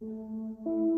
В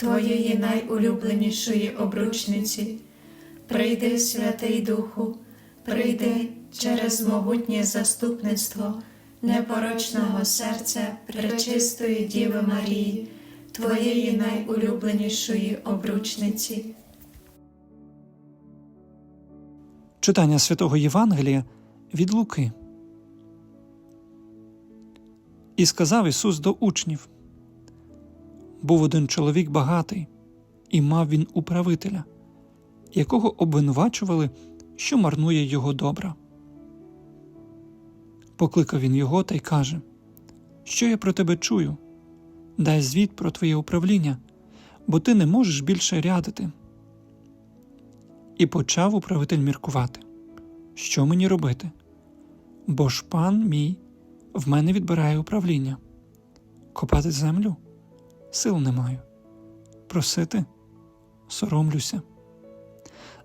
Твоєї найулюбленішої обручниці. Прийди, Святий Духу, прийди через могутнє заступництво непорочного серця Пречистої Діви Марії, Твоєї найулюбленішої обручниці. Читання святого Євангелія від Луки. І сказав Ісус до учнів Був один чоловік багатий, і мав він управителя, якого обвинувачували, що марнує його добра. Покликав він його та й каже Що я про тебе чую? Дай звіт про твоє управління, бо ти не можеш більше рядити. І почав управитель міркувати, що мені робити? Бо ж пан мій в мене відбирає управління. Копати землю сил не маю. Просити соромлюся.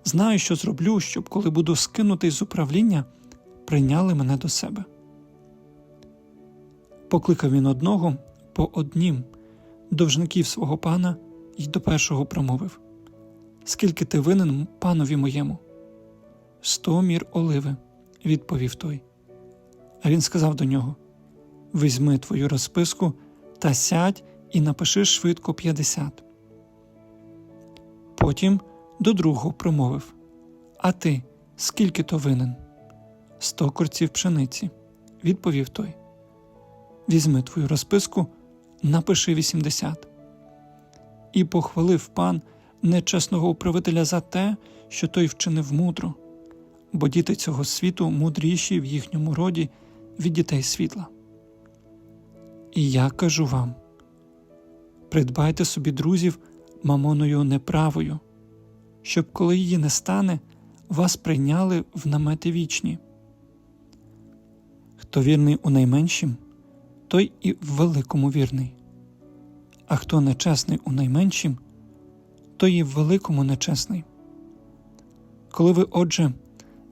Знаю, що зроблю, щоб коли буду скинутий з управління, прийняли мене до себе. Покликав він одного по однім довжників свого пана і до першого промовив Скільки ти винен панові моєму? Сто мір оливи, відповів той. А він сказав до нього Візьми твою розписку та сядь і напиши швидко п'ятдесят. Потім до другого промовив А ти скільки то винен? Сто корців пшениці, відповів той. Візьми твою розписку, напиши вісімдесят. І похвалив пан нечесного управителя за те, що той вчинив мудро, бо діти цього світу мудріші в їхньому роді від дітей світла. І я кажу вам придбайте собі друзів мамоною неправою, щоб, коли її не стане, вас прийняли в намети вічні. Хто вірний у найменшім, той і в великому вірний, а хто нечесний у найменшім, той і в великому нечесний. Коли ви, отже,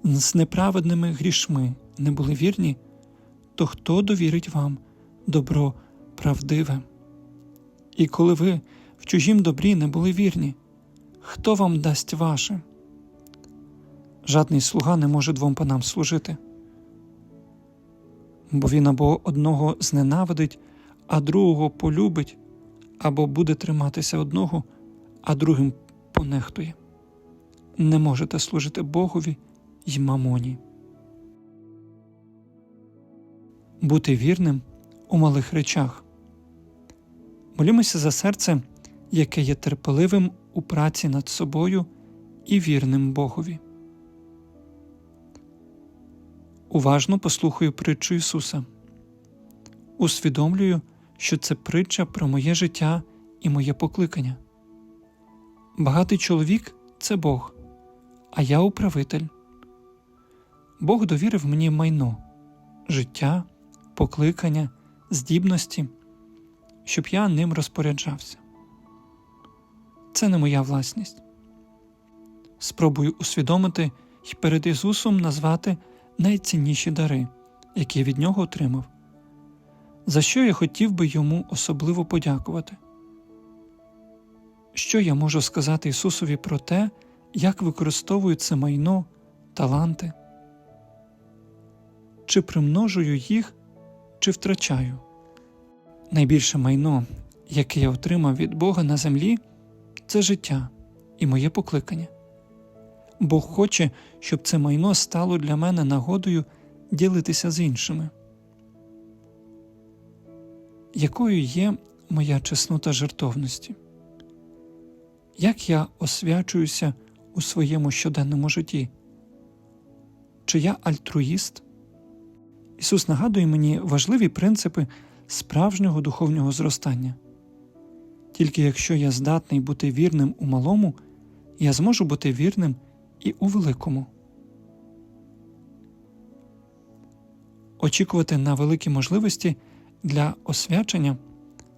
з неправедними грішми не були вірні, то хто довірить вам добро правдиве? І коли ви в чужім добрі не були вірні, хто вам дасть ваше? Жадний слуга не може двом панам служити, бо він або одного зненавидить, а другого полюбить, або буде триматися одного, а другим понехтує. Не можете служити Богові й мамоні. Бути вірним у малих речах. Молімося за серце, яке є терпеливим у праці над собою і вірним Богові. Уважно послухаю притчу Ісуса. Усвідомлюю, що це притча про моє життя і моє покликання. Багатий чоловік це Бог, а я управитель. Бог довірив мені майно, життя, покликання, здібності, щоб я ним розпоряджався. Це не моя власність. Спробую усвідомити і перед Ісусом назвати найцінніші дари, які я від Нього отримав, за що я хотів би йому особливо подякувати. Що я можу сказати Ісусові про те, як використовую це майно, таланти? Чи примножую їх, чи втрачаю? Найбільше майно, яке я отримав від Бога на землі, це життя і моє покликання. Бог хоче, щоб це майно стало для мене нагодою ділитися з іншими. Якою є моя чеснота жертовності? Як я освячуюся у своєму щоденному житті? Чи я альтруїст? Ісус нагадує мені важливі принципи справжнього духовного зростання. Тільки якщо я здатний бути вірним у малому, я зможу бути вірним і у великому. Очікувати на великі можливості для освячення,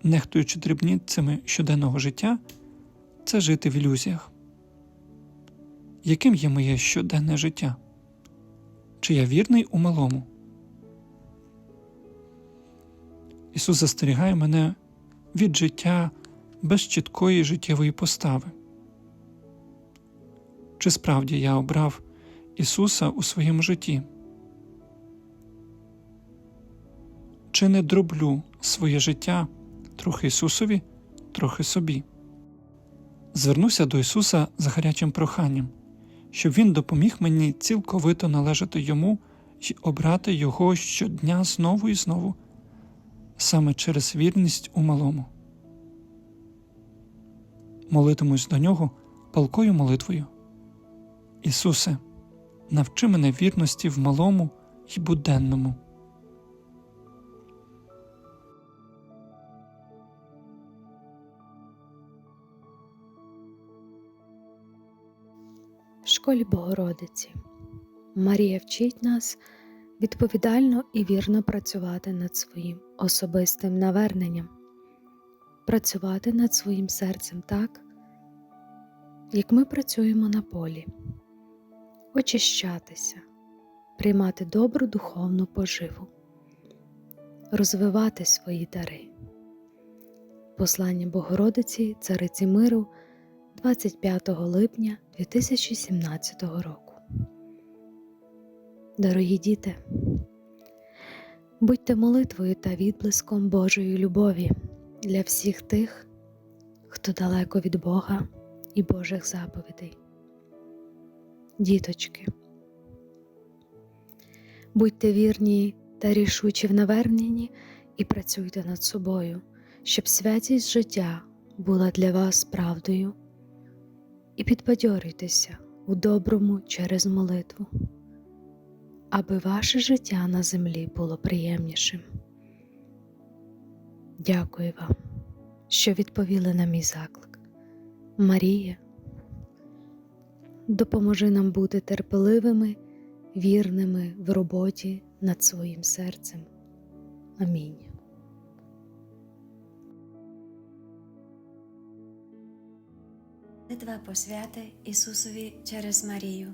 нехтуючи дрібницями щоденного життя, це жити в ілюзіях. Яким є моє щоденне життя? Чи я вірний у малому? Ісус застерігає мене від життя без чіткої життєвої постави. Чи справді я обрав Ісуса у своєму житті? Чи не дроблю своє життя трохи Ісусові, трохи собі? Звернуся до Ісуса з гарячим проханням, щоб Він допоміг мені цілковито належати Йому і обрати Його щодня знову і знову, саме через вірність у малому. Молитимусь до нього палкою молитвою. Ісусе, навчи мене вірності в малому і буденному. В школі Богородиці Марія вчить нас відповідально і вірно працювати над своїм особистим наверненням, працювати над своїм серцем так, як ми працюємо на полі, очищатися, приймати добру духовну поживу, розвивати свої дари. Послання Богородиці Цариці Миру 25 липня 2017 року. Дорогі діти, будьте молитвою та відблиском Божої любові для всіх тих, хто далеко від Бога і Божих заповідей. Діточки, будьте вірні та рішучі в наверненні і працюйте над собою, щоб святість життя була для вас правдою і підбадьорюйтеся у доброму через молитву, аби ваше життя на землі було приємнішим. Дякую вам, що відповіли на мій заклик. Марія, допоможи нам бути терпеливими, вірними в роботі над своїм серцем. Амінь. Молитва посвяти Ісусові через Марію.